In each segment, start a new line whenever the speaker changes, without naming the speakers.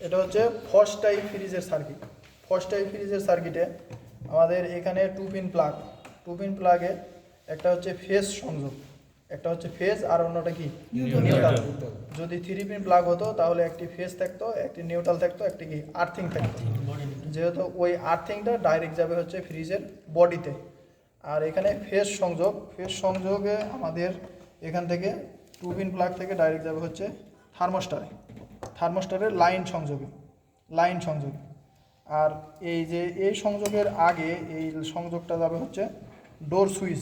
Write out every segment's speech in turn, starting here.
এটা হচ্ছে first type ফ্রিজের সার্কিট ফার্স্ট টাইপ ফ্রিজের সার্কিটে আমাদের এখানে two pin plug two pin প্লাগে একটা হচ্ছে ফেস সংযোগ একটা হচ্ছে ফেজ আর অন্যটা কি? নিউট্রাল যদি থ্রি পিন প্লাগ হতো তাহলে একটি ফেজ থাকতো একটি নিউট্রাল থাকতো একটি কি? আর্থিং থাকতো। যেহেতু ওই আর্থিংটা ডাইরেক্ট যাবে হচ্ছে ফ্রিজের বডিতে আর এখানে ফেজ সংযোগ ফেজ সংযোগে আমাদের এখান থেকে টু পিন প্লাগ থেকে ডাইরেক্ট যাবে হচ্ছে থার্মোস্টারে থার্মোস্টারের লাইন সংযোগে লাইন সংযোগে। আর এই যে এই সংযোগের আগে এই সংযোগটা যাবে হচ্ছে ডোর সুইচ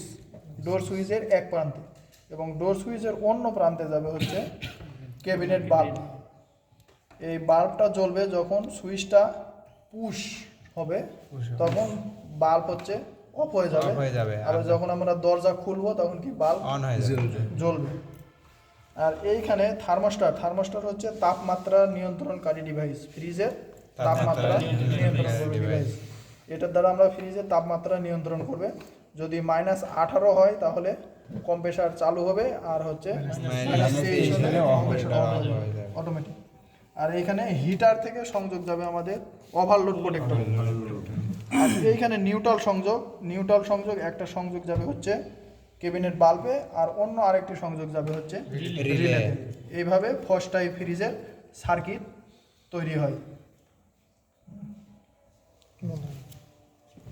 ডোর সুইচের এক প্রান্তে এবং ডোর সুইচের অন্য প্রান্তে যাবে হচ্ছে ক্যাবিনেট বাল্ব। এই বাল্বটা জ্বলবে যখন সুইচটা পুশ হবে তখন বাল্ব হচ্ছে অফ হয়ে যাবে। আর
আর-
যখন আমরা দরজা খুলবো তখন কি বাল্ব
অন হয়ে যাবে।
জ্বলবে। আর এইখানে থার্মোস্টার থার্মোস্টার হচ্ছে তাপমাত্রা নিয়ন্ত্রণকারী ডিভাইস ফ্রিজের তাপমাত্রা
তাপমাত্রা
নিয়ন্ত্রণ করবে
device।
ডিভাইস এটার দ্বারা আমরা ফ্রিজের তাপমাত্রা নিয়ন্ত্রণ করবে। যদি মাইনাস আঠারো হয় তাহলে কম্প্রেসার চালু হবে আর হচ্ছে। অটোমেটিক আর এইখানে হিটার থেকে সংযোগ যাবে আমাদের ওভারলোড প্রোটেক্টর আর এইখানে নিউট্রাল সংযোগ নিউট্রাল সংযোগ একটা সংযোগ যাবে হচ্ছে কেবিনেট বাল্বে আর অন্য আরেকটি সংযোগ যাবে হচ্ছে
রিলে।
এইভাবে ফার্স্ট টাইপ ফ্রিজের সার্কিট তৈরি হয়